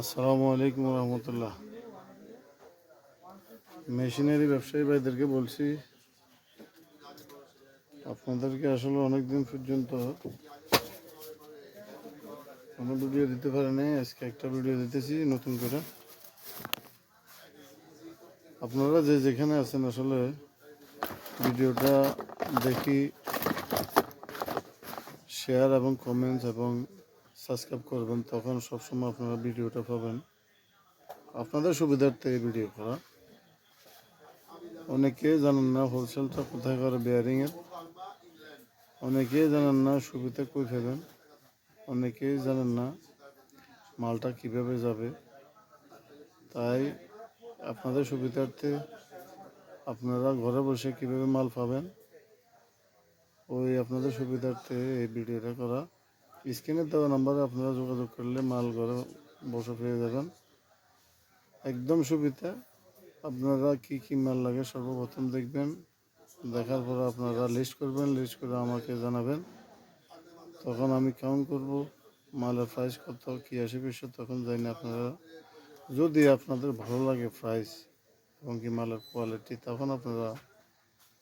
আসসালামু আলাইকুম রহমতুল্লাহ। মেশিনারি ব্যবসায়ী ভাইদেরকে বলছি, আপনাদেরকে আসলে অনেক দিন পর্যন্ত কোনো ভিডিও দিতে পারে নাই, আজকে একটা ভিডিও দিতেছি নতুন করে। আপনারা যে যেখানে আছেন আসলে ভিডিওটা দেখি শেয়ার এবং কমেন্টস এবং সাবস্ক্রাইব করবেন, তখন সবসময় আপনারা ভিডিওটা পাবেন। আপনাদের সুবিধার্থে এই ভিডিও করা। অনেকে জানেন না হোলসেলটা কোথায় করে বেয়ারিংয়ের অনেকেই জানেন না সুবিধা কই পাবেন। অনেকেই জানেন না মালটা কীভাবে যাবে। তাই আপনাদের সুবিধার্থে আপনারা ঘরে বসে কীভাবে মাল পাবেন, ওই আপনাদের সুবিধার্থে এই ভিডিওটা করা। স্ক্রিনে দেওয়া নাম্বারে আপনারা যোগাযোগ করলে মাল ঘরে বসে পেয়ে যাবেন। একদম সুবিধা, আপনারা কি কি মাল লাগে সর্বপ্রথম দেখবেন, দেখার পর আপনারা লিস্ট করবেন লিস্ট করে আমাকে জানাবেন। তখন আমি কাউন্ট করব, মালের প্রাইস কত, কি আসে বিশ্ব তখন যাই না আপনারা, যদি আপনাদের ভালো লাগে প্রাইস এবং কি মালের কোয়ালিটি তখন আপনারা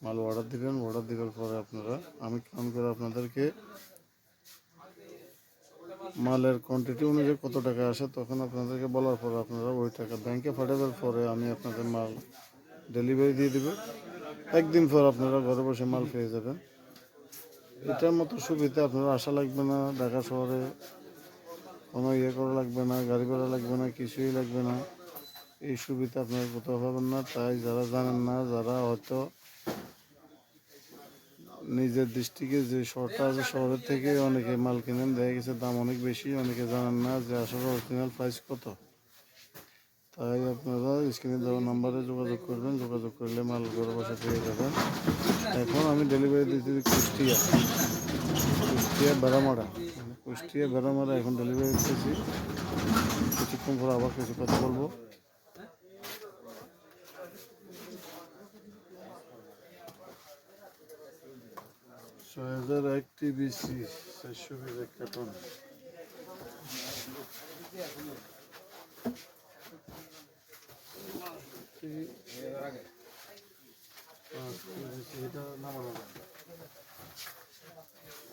মাল অর্ডার দিবেন। অর্ডার দেওয়ার পরে আপনারা, আমি কাউন্ট করে আপনাদেরকে মালের কোয়ান্টিটি অনুযায়ী কত টাকা আসে, তখন আপনাদেরকে বলার পর আপনারা ওই টাকা ব্যাংকে পাঠাবার পরে আমি আপনাদের মাল ডেলিভারি দিয়ে দেবে। একদিন পর আপনারা ঘরে বসে মাল পেয়ে যাবেন। এটার মতো সুবিধা আপনারা আশা লাগবে না, ঢাকা শহরে কোনো ইয়ে করা লাগবে না, গাড়ি ভাড়া লাগবে না, কিছুই লাগবে না। এই সুবিধা আপনারা কোথাও পাবেন না। তাই যারা জানেন না, যারা হয়তো নিজের ডিস্ট্রিক্টে যে শহরটা আছে, শহরের থেকে অনেকে মাল কিনেন, দেখা গেছে দাম অনেক বেশি, অনেকে জানেন না যে আসলে অরিজিনাল প্রাইস কত। তাই আপনারা স্ক্রিনে দেওয়া নাম্বারে যোগাযোগ করবেন, যোগাযোগ করলে মাল ঘরে বসে পেয়ে যাবেন। এখন আমি ডেলিভারি দিই কুষ্টিয়া। কুষ্টিয়া, বেড়ামারা। কুষ্টিয়া, বেড়ামারা, এখন ডেলিভারি দিতেছি। কিছুক্ষণ পর আবার কিছু কথা বলব। Soyadar aktivisi. Sen şu bir dakika kapan.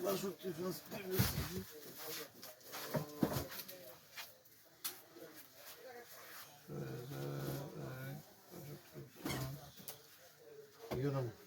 Нашу тифинскую Yorum.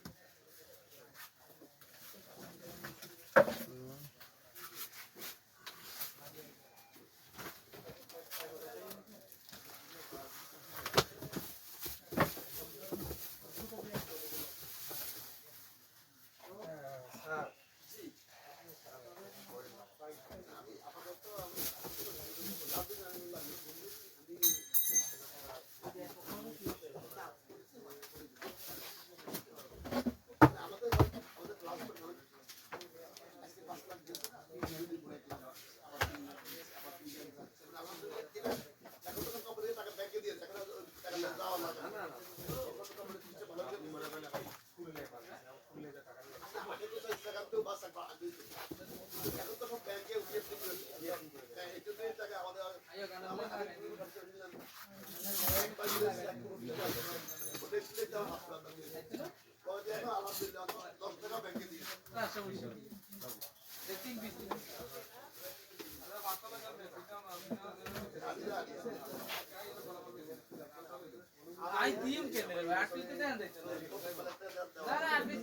বাষট্টি পাঁচ টিবিসি Yürüm. আই দিম কেন রে আর তুই তো দেন দে না না আর পিস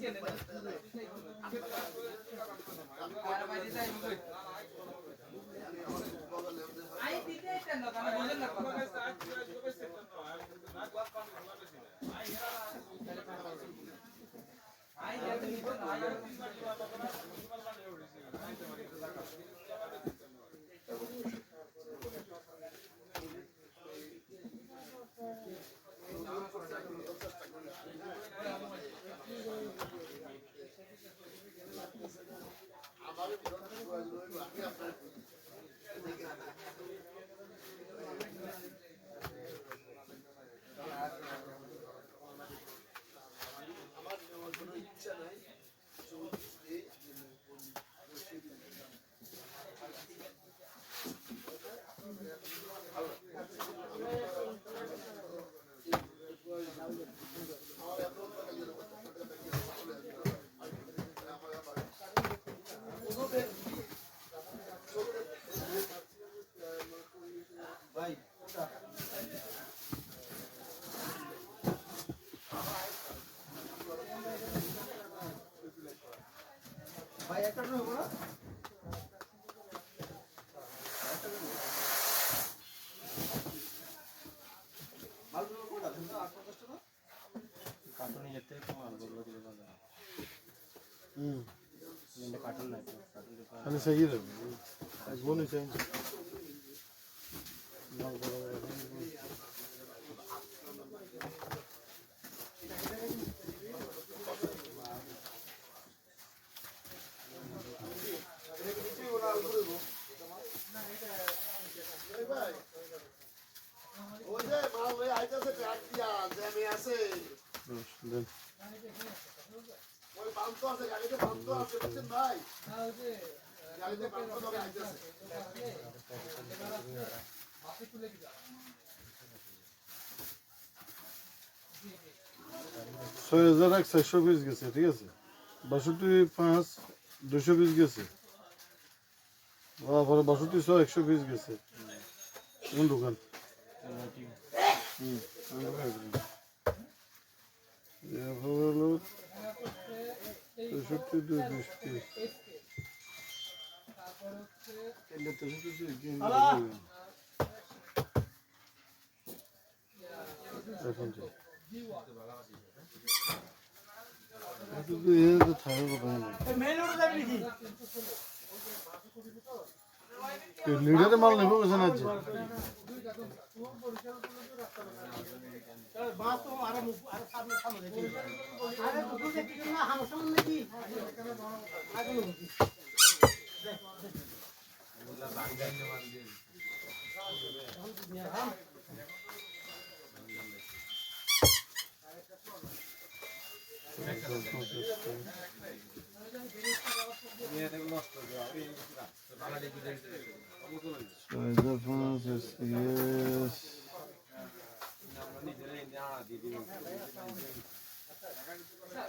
আল্লাহ দেবে বোনই চাই মাল বড় বড় ওই আইতাছে ট্রাক আছে গাড়িতে বান্ত আছে বুঝছেন ভাই গাড়িতে বান্ত ধরে আইতাছে ছয় হাজার এক চারশো পিস গেছে ঠিক আছে বাষট্টি পাঁচ দুশো পিস গেছে তারপরে বাষট্টি ছয় একশো পিস গেছে কোন দোকান হুম, কোন দোকান এটা? এরপর হলো তেষট্টি দুই বিশ পিস লিডারে মাল নেব গেছে না যে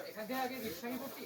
এখান থেকে আগে রিক্সা কি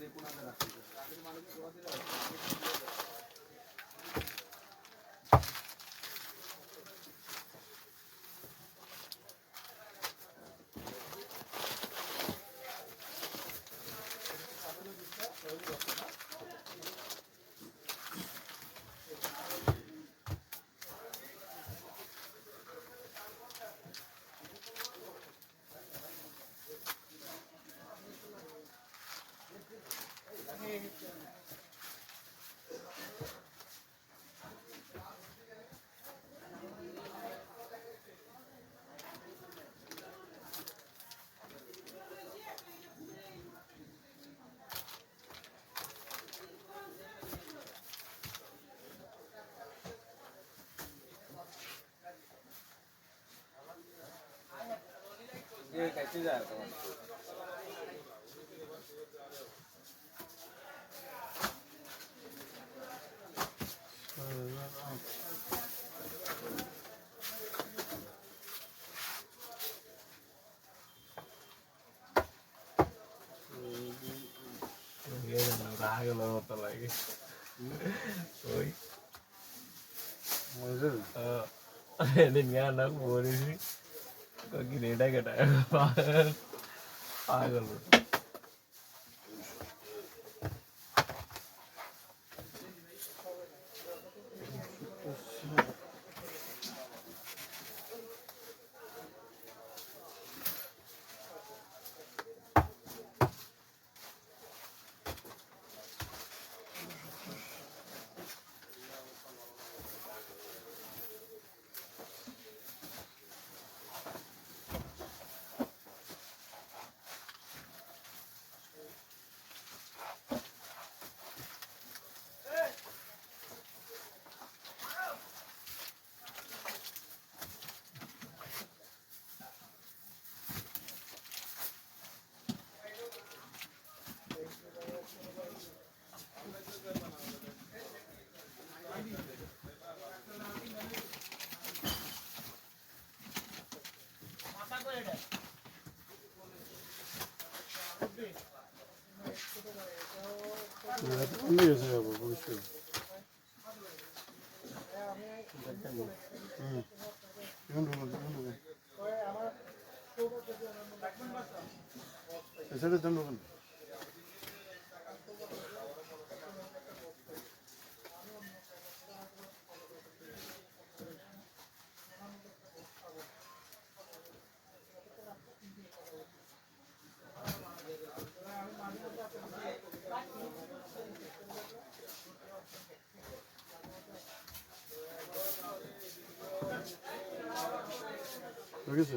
যে কোনো వచ్చి రాగలవు అలాగే పోయి నేను కానీ నాకు పోనేసి കൊക്കിനീടെ കേട്ടെ ആകുള്ളൂ কমে গেছে আবার বুঝছ এছাড়া দেন ঠিক আছে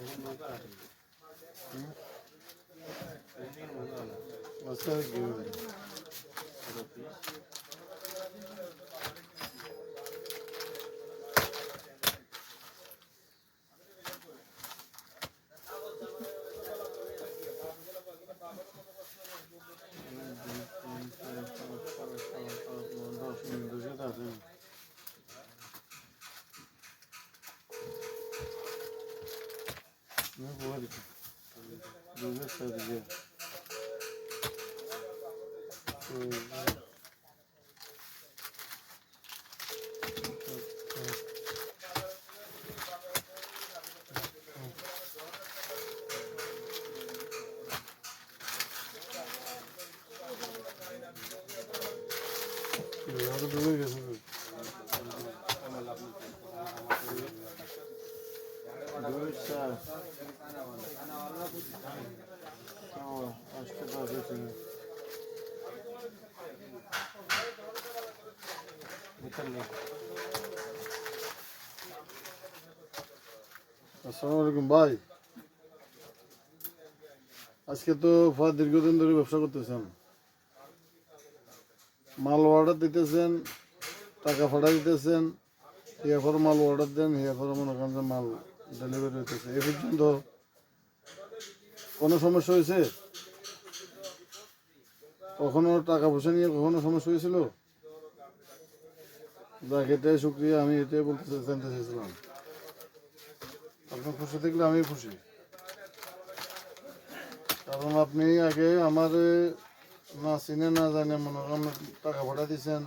você What's that, dude? Não vou, olha. Não vou saber. Pois é. Yardım ederim. আসসালামু আলাইকুম ভাই। আজকে তো ফার দীর্ঘদিন ধরে ব্যবসা করতেছেন। মাল অর্ডার দিতেছেন, টাকা ফাটা দিতেছেন, এরপর মাল অর্ডার দেন, এরপর মনে করেন মাল ডেলিভারি হইতেছে। এ পর্যন্ত কোনো সমস্যা হয়েছে কখনো টাকা পয়সা নিয়ে কখনো সমস্যা হয়েছিল যাক এটাই শুক্রিয়া, আমি এটাই বলতে জানতে চাইছিলাম। আপনি খুশি থাকলে আমি খুশি। কারণ আপনি আগে আমার না চিনে না জানে মনে করেন টাকা পাঠা দিয়েছেন।